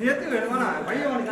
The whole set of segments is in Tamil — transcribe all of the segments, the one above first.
எத்து வேணுமா பையன் ஒன்று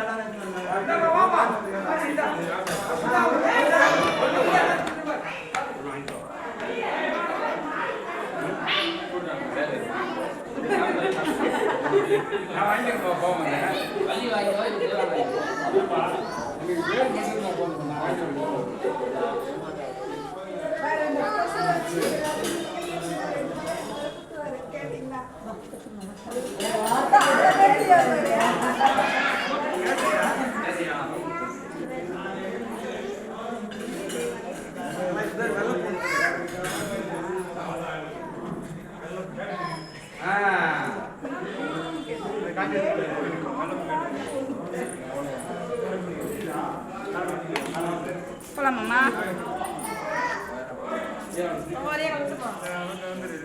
போலாமாம்மா?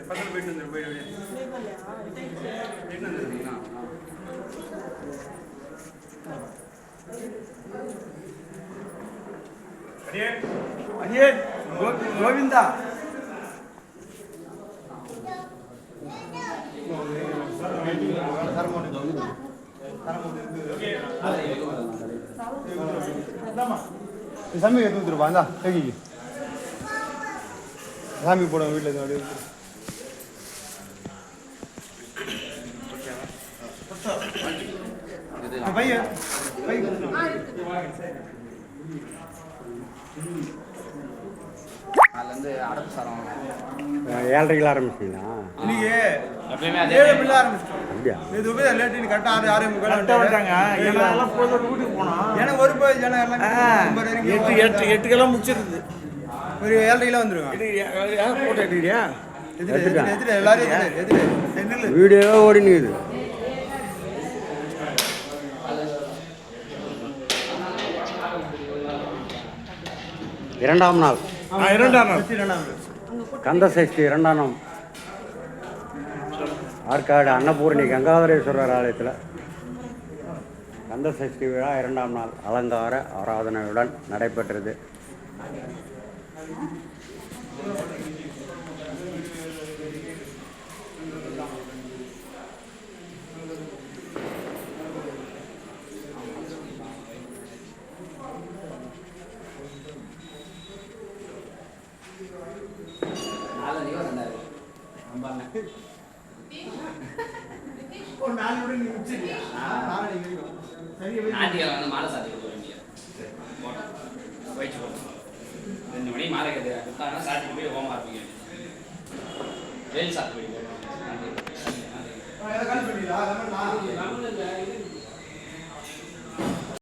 பக்கத்தில் போயிட்டு வந்துரு போயிட்டு அடியே கோ- கோவிந்தா. சாமி எடுத்து வந்துருப்பா இந்தா தேக்கிக்கு சாமி போட வீட்டில் இருந்து அப்படியே பையன் பையன் அதுலேருந்து அடப்பு சாரம் ஏழரைக்கு ஆரம்பிச்சிங்களா? இன்னைக்கு எப்பயுமே அதே ஏழு பிள்ளை ஆரம்பிச்சிட்டோம். அப்படியா? இது போய் லேட் இன்னைக்கு கரெக்டாக ஆறு ஆறு முக்கால் கரெக்டாக வந்துட்டாங்க ஏன்னா எல்லாம் போய் வீட்டுக்கு போனோம் எனக்கு ஒரு போய் எல்லாம் எட்டு எட்டு எட்டுக்கெல்லாம் முடிச்சிருது. ஒரு ஏழரைக்கெல்லாம் வந்துருவேன் போட்டோ எடுக்கிறியா? எதிர எதிர எதிர எல்லாரும் எதிர எதிர சென்னில் வீடியோவே ஓடி நிற்குது இரண்டாம் நாள். இரண்டாம் கந்த சஷ்டி இரண்டாம் ஆற்காடு அன்னபூரணி கங்காதரேஸ்வரர் ஆலயத்தில் கந்த சஷ்டி விழா இரண்டாம் நாள். அலங்கார ஆராதனையுடன் நடைபெற்றது. ஒரு நாலு விட நீ முடிச்சிருக்கியா? நாலு நீ வரைக்கும் சரியா போய் ஞாயிற்றுக்கிழமை வந்து மாலை சாத்தி கொடுக்க வேண்டிய போட்டோம் ரெண்டு மணி மாலை கட்டு சாத்திட்டு போய் ஓமா இருப்பீங்க வேல் சாத்து போய்